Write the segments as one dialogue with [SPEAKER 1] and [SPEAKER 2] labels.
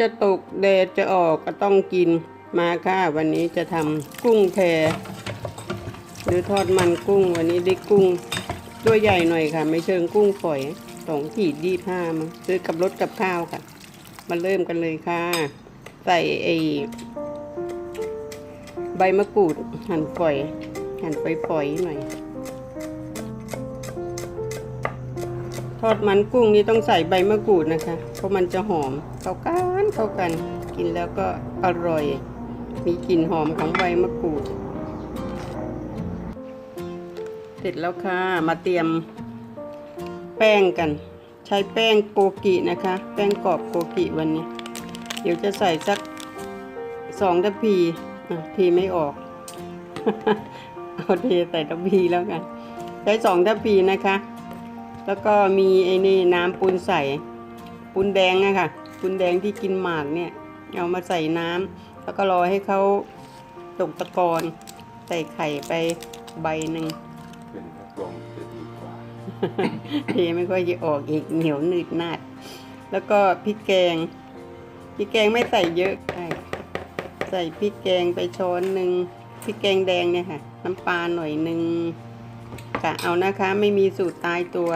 [SPEAKER 1] จะตกแดดจะออกก็ต้องกินมาค่ะ วันนี้จะทำกุ้งแพหรือทอดมันกุ้งวันนี้ได้กุ้งตัวใหญ่หน่อยค่ะ ไม่เชิงกุ้งฝอยสองขีดยี่ห้ามาซื้อกับรถกับข้าวค่ะ มาเริ่มกันเลยค่ะ ใส่ไอใบมะกรูดหั่นฝอย หั่นฝอยๆหน่อย ทอดมันกุ้งนี่ต้องใส่ใบมะกรูดนะคะ เพราะมันจะหอมเข้ากัน เข้ากัน กินแล้วก็อร่อย มีกลิ่นหอมของใบมะกรูด เสร็จแล้วค่ะ มาเตรียมแป้งกัน ใช้แป้งโกกินะคะ แป้งกรอบโกกิวันนี้ เดี๋ยวจะใส่สักสองทัพพีอะทีไม่ออกเอาเทใส่ทัพพีแล้วกัน ใช้สองทัพพีนะคะ แล้วก็มีไอ้นี่น้ำปูนใสปูนแดงอะค่ะ ปูนแดงที่กินหมากเนี่ยเอามาใส่น้ำแล้วก็รอให้เขาตกตะกอนใส่ไข่ไปใบหนึ่ง
[SPEAKER 2] เป็นกระกล่องจะดีกว่า
[SPEAKER 1] เทไม่ค่อยจะออกอีกเหนียวหนืดหนาด แล้วก็พริกแกงพริกแกงไม่ใส่เยอะใช่ใส่พริกแกงไปช้อนหนึ่งพริกแกงแดงเนี่ยค่ะ น้ำปลาหน่อยหนึ่งค่ะเอานะคะไม่มีสูตรตายตัว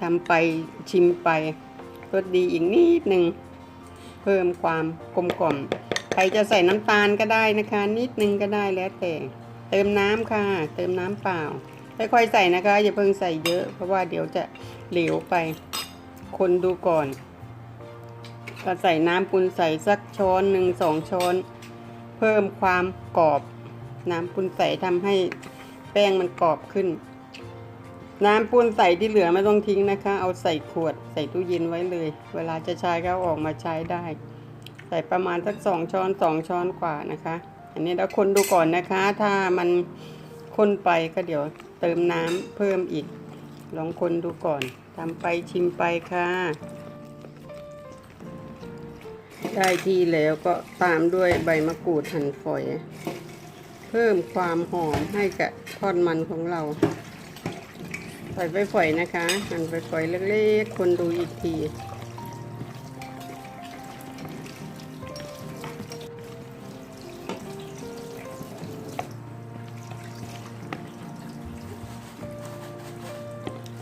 [SPEAKER 1] ทำไปชิมไปรสดีอีกนิดหนึ่ง เพิ่มความกลมกล่อมใครจะใส่น้ำตาลก็ได้นะคะ นิดนึงก็ได้แล้วแต่ เติมน้ำค่ะ เติมน้ำเปล่าค่อยๆใส่นะคะ อย่าเพิ่งใส่เยอะ เพราะว่าเดี๋ยวจะเหลวไป คนดูก่อนก็ใส่น้ำปุนใส่สักช้อนหนึ่งสองช้อน เพิ่มความกรอบ น้ำปุนใส่ทำให้แป้งมันกรอบขึ้น น้ำปุนใส่ที่เหลือไม่ต้องทิ้งนะคะ เอาใส่ขวดใส่ตู้เย็นไว้เลย เวลาจะใช้ก็อออกมาใช้ได้ ใส่ประมาณสักสองช้อนสองช้อนกว่านะคะ อันนี้เราคนดูก่อนนะคะ ถ้ามันข้นไปก็เดี๋ยวเติมน้ำเพิ่มอีก ลองคนดูก่อนทำไปชิมไปค่ะ ได้ที่แล้วก็ตามด้วยใบมะกรูดหั่นฝอย เพิ่มความหอมให้กับทอดมันของเรา ใส่ใบฝอยนะคะหั่นใบฝอยเล็กๆ คนดูอีกที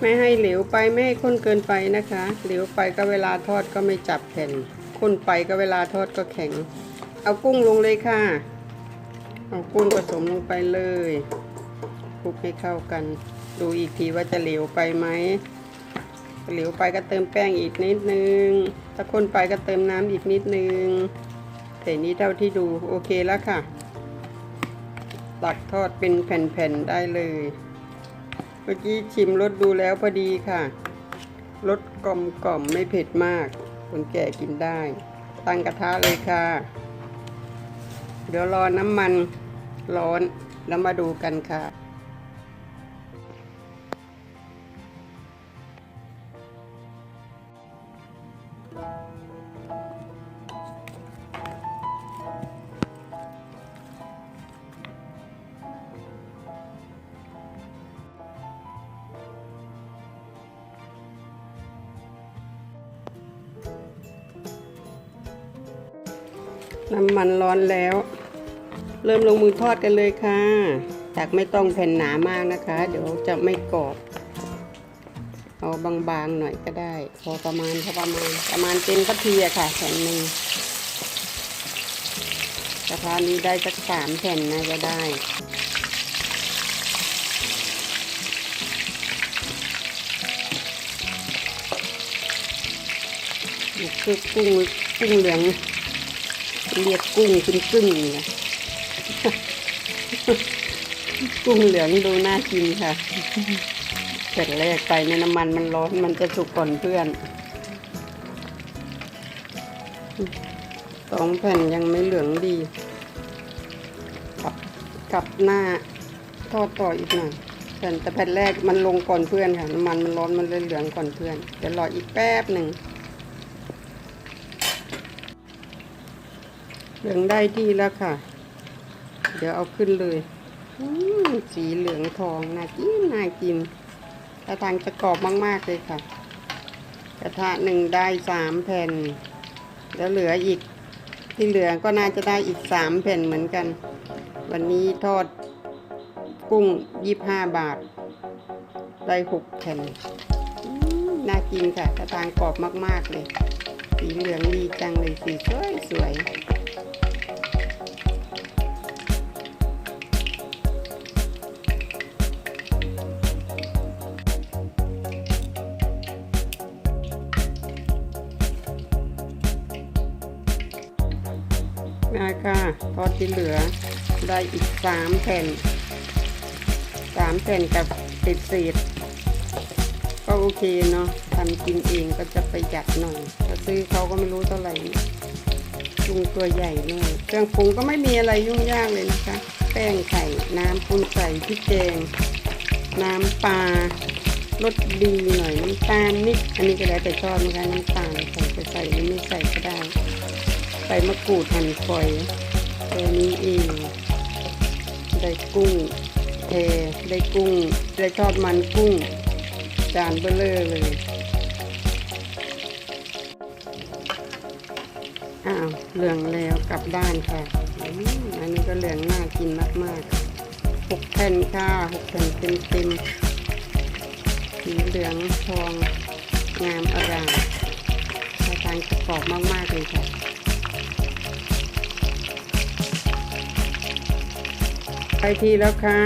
[SPEAKER 1] ไม่ให้เหลวไปไม่ให้ข้นเกินไปนะคะ เหลวไปก็เวลาทอดก็ไม่จับแผ่นข้นไปก็เวลาทอดก็แข็ง เอากุ้งลงเลยค่ะ เอากุ้งผสมลงไปเลยคลุกให้เข้ากัน ดูอีกทีว่าจะเหลวไปไหมเหลวไปก็เติมแป้งอีกนิดนึง ถ้าข้นไปก็เติมน้ำอีกนิดนึงแต่นี้เท่าที่ดูโอเคแล้วค่ะตักทอดเป็นแผ่นๆได้เลย เมื่อกี้ชิมรสดูแล้วพอดีค่ะรสกลมกล่อมไม่เผ็ดมาก คนแก่กินได้ ตั้งกระทะเลยค่ะ เดี๋ยวรอน้ำมันร้อนแล้วมาดูกันค่ะ น้ำมันร้อนแล้ว เริ่มลงมือทอดกันเลยค่ะจากไม่ต้องแผ่นหนามากนะคะ เดี๋ยวจะไม่กรอบ เอาบางๆหน่อยก็ได้ พอประมาณพอประมาณประมาณเป็นพัทีอะค่ะแผ่นหนึ่งกระทะนี้ได้สักสามแผ่นนะจะได้คือกุ้งกุ้งเหลืองเรียกกุ้งขึ้นกึ่งนะกุ้งเหลืองดูน่ากินค่ะ เสร็จแรกไปในน้ำมันมันร้อนมันจะสุกก่อนเพื่อนสองแผ่นยังไม่เหลืองดีกลับกลับหน้าทอดต่ออีกหน่อยแผ่นแต่แผ่นแรกมันลงก่อนเพื่อนค่ะน้ำมันมันร้อนมันเลยเหลืองก่อนเพื่อนเดี๋ยวรออีกแป๊บหนึ่งเหลืองได้ที่แล้วค่ะ เดี๋ยวเอาขึ้นเลยสีเหลืองทองน่ากินน่ากิน ถ้าทางจะกรอบมากๆเลยค่ะ กระทะหนึ่งได้สามแผ่น แล้วเหลืออีกที่เหลือก็น่าจะได้อีกสามแผ่นเหมือนกัน วันนี้ทอดกุ้งยี่ห้าบาท ได้หกแผ่น น่ากินค่ะกระทางกรอบมากๆเลย สีเหลืองดีจังเลยสีสวยสวย ค่ะ ทอดที่เหลือได้อีกสามแผ่นสามแผ่นกับติดเศษก็โอเคเนาะทำกินเองก็จะประหยัดหน่อยถ้าซื้อเขาก็ไม่รู้เท่าไหร่ปรุงตัวใหญ่ด้วยเครื่องปรุงก็ไม่มีอะไรยุ่งยากเลยนะคะ แป้งไข่น้ำปูนใส่พริกแกง น้ำปลารสดีหน่อยน้ำตาลนิด อันนี้ก็แล้วแต่ชอบนะคะน้ำตาลใส่จะใส่หรือไม่ใส่ก็ได้ ใส่มะกรูดหั่นฝอยแค่นี้เองได้กุ้งเทได้กุ้งได้ทอดมันกุ้ง จานเบลเลอร์เลยอ้าวเหลืองแล้วกลับด้านค่ะอันนี้ก็เหลืองน่ากินมากๆหกแผ่นค่ะหกแผ่นเต็มเต็มๆสีเหลืองทองงามอร่ามท่าทางจะกรอบมากๆเลยค่ะ ไปทีแล้วค่ะ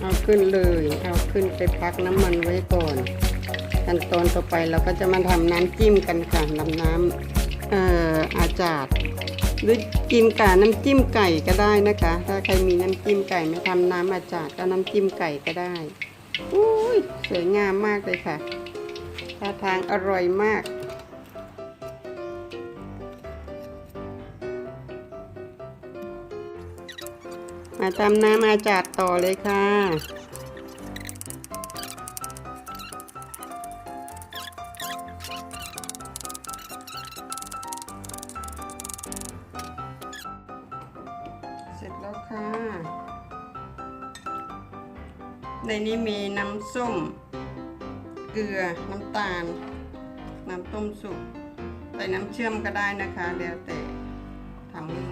[SPEAKER 1] เอาขึ้นเลย เอาขึ้นไปพักน้ำมันไว้ก่อนขั้นตอนต่อไปเราก็จะมาทำน้ำจิ้มกันค่ะน้ำน้ำเอ่ออาจาดหรือกินกับน้ำจิ้มไก่ก็ได้นะคะ ถ้าใครมีน้ำจิ้มไก่ม่ทำน้ำอาจาดก็น้ำจิ้มไก่ก็ได้อุ้ยสวยงามมากเลยค่ะท่าทางอร่อยมาก มาทำน้ำอาจาดต่อเลยค่ะเสร็จแล้วค่ะ ในนี้มีน้ำส้ม เกลือ น้ำตาล น้ำต้มสุก ใส่น้ำเชื่อมก็ได้นะคะ แล้วแต่ทำง่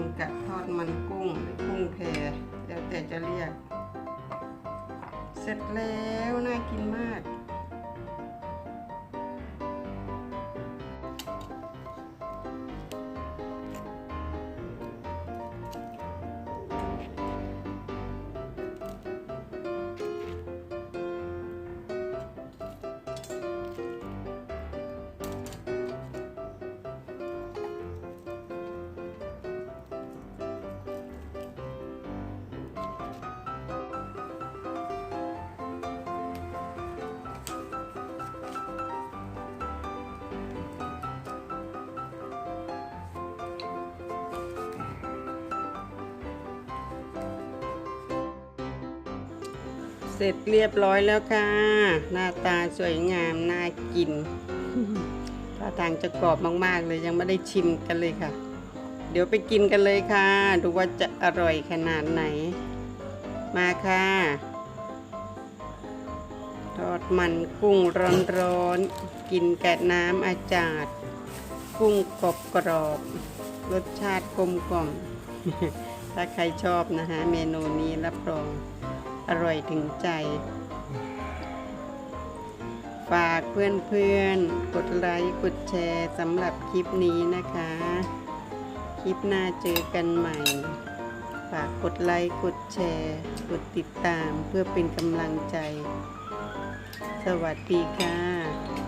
[SPEAKER 1] จะกินกับทอดมันกุ้งหรือกุ้งแพแล้วแต่จะเรียก เสร็จแล้วน่ากินมาก เสร็จเรียบร้อยแล้วค่ะ หน้าตาสวยงาม น่ากินท่าทางจะกรอบมาก ๆ เลยยังไม่ได้ชิมกันเลยค่ะ เดี๋ยวไปกินกันเลยค่ะ ดูว่าจะอร่อยขนาดไหน มาค่ะ ทอดมันกุ้งร้อนๆ กินแกับน้ำอาจาดกุ้งกรอบกรอบๆรสชาติกลมกล่อม ถ้าใครชอบนะฮะเมนูนี้รับรอง อร่อยถึงใจ ฝากเพื่อนๆ กดไลค์ กดแชร์สำหรับคลิปนี้นะคะ คลิปหน้าเจอกันใหม่ ฝากกดไลค์ กดแชร์ กดติดตามเพื่อเป็นกำลังใจ สวัสดีค่ะ